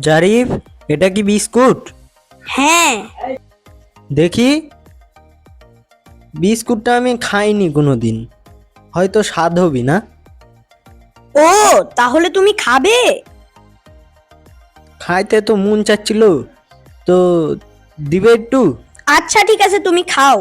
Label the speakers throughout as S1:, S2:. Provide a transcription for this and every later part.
S1: জারিফ এটা কি বিস্কুট?
S2: হ্যাঁ।
S1: দেখি। বিস্কুটটা আমি খাইনি কোনোদিন। হয়তো স্বাদ হবি না।
S2: ও তাহলে তুমি খাবে?
S1: খাইতে তো মন চাচ্ছিল। তো দিবে একটু?
S2: আচ্ছা ঠিক আছে তুমি খাও।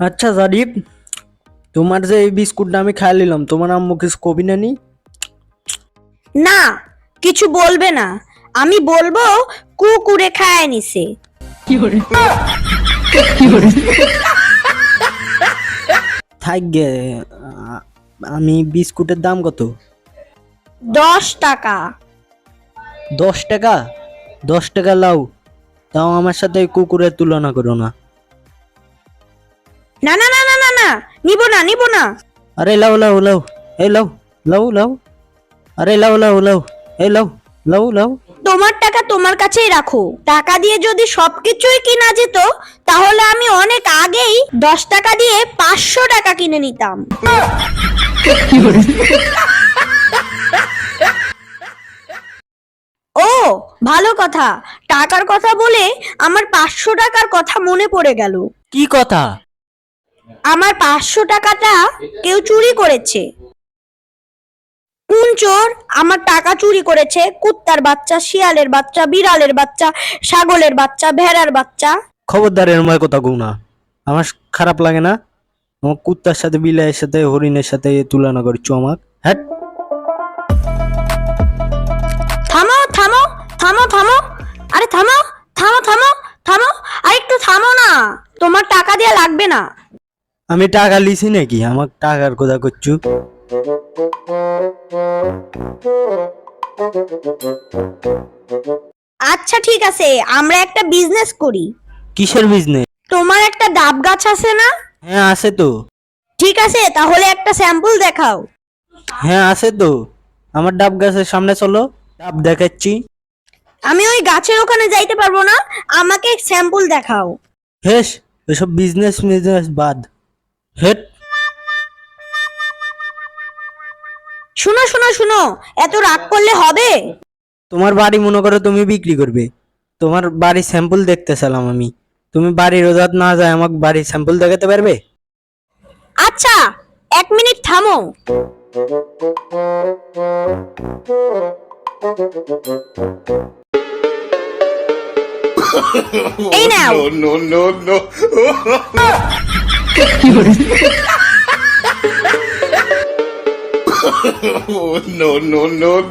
S1: আচ্ছা জারিফ তোমার যে এই বিস্কুটটা আমি খাই নিলাম তোমার আম্মু কিছু কবি না নি
S2: না কিছু বলবে না। আমি বলব কুকুরে খায় নিছে।
S1: থাক গে আ- আমি বিস্কুটের দাম কত?
S2: দশ টাকা।
S1: দশ টাকা? দশ টাকা লাও তাও আমার সাথে কুকুরের তুলনা করো না।
S2: না না না না না না। নিব না নিব না।
S1: আরে লাও লাও লাও এই লাও লাও লাও আরে লাও লাও লাও এই লাও লাও লাও
S2: তোমার টাকা তোমার কাছেই রাখো। টাকা দিয়ে যদি সবকিছুই কিনা যেত তাহলে আমি অনেক আগেই দশ টাকা দিয়ে পাঁচশো টাকা কিনে নিতাম। ও ভালো কথা। টাকার কথা বলে আমার পাঁচশো টাকার কথা মনে পড়ে গেল।
S1: কি কথা?
S2: আমার পাঁচশো টাকাটা কেউ চুরি করেছে। কোন চোর আমার টাকা চুরি করেছে। কুত্তার বাচ্চা শিয়ালের বাচ্চা বিড়ালের বাচ্চা ছাগলের বাচ্চা ভেড়ার বাচ্চা।
S1: খবরদারের ময় কথা কও না। আমার খারাপ লাগে না? আমার কুত্তার সাথে বিলাইয়ের সাথে হরিণের সাথে তুলনা করছ আমার হ্যাঁ?
S2: থামো থামো থামো থামো। আরে থামো থামো থামো থামো। আর একটু থামো না। তোমার টাকা দিয়ে লাগবে না।
S1: আমি টাকা লিছি নাকি? আমার টাকার কথা করছু
S2: আচ্ছা ঠিক আছে আমরা একটা বিজনেস করি।
S1: কিসের বিজনেস
S2: তোমার একটা ডাব গাছ আছে না?
S1: হ্যাঁ আছে তো।
S2: ঠিক আছে তাহলে একটা স্যাম্পল দেখাও।
S1: হ্যাঁ আছে তো। আমার ডাব গাছের সামনে চলো ডাব দেখাচ্ছি।
S2: আমি ওই গাছের ওখানে যাইতে পারব না আমাকে স্যাম্পল দেখাও।
S1: হেস এসব বিজনেস বিজনেস বাদ। হেট।
S2: শুনো শুনো শুনো এত রাগ করলে হবে?
S1: তোমার বাড়ি মনে করো তুমি বিক্রি করবে। তোমার বাড়ি স্যাম্পল দেখতে চালাম আমি। তুমি বাড়ির রোজাত না যায় আমাকে বাড়ির স্যাম্পল দেখাতে পারবে?
S2: আচ্ছা এক মিনিট থামো। এই নাও।
S3: No, no, no. oh, no, no, no.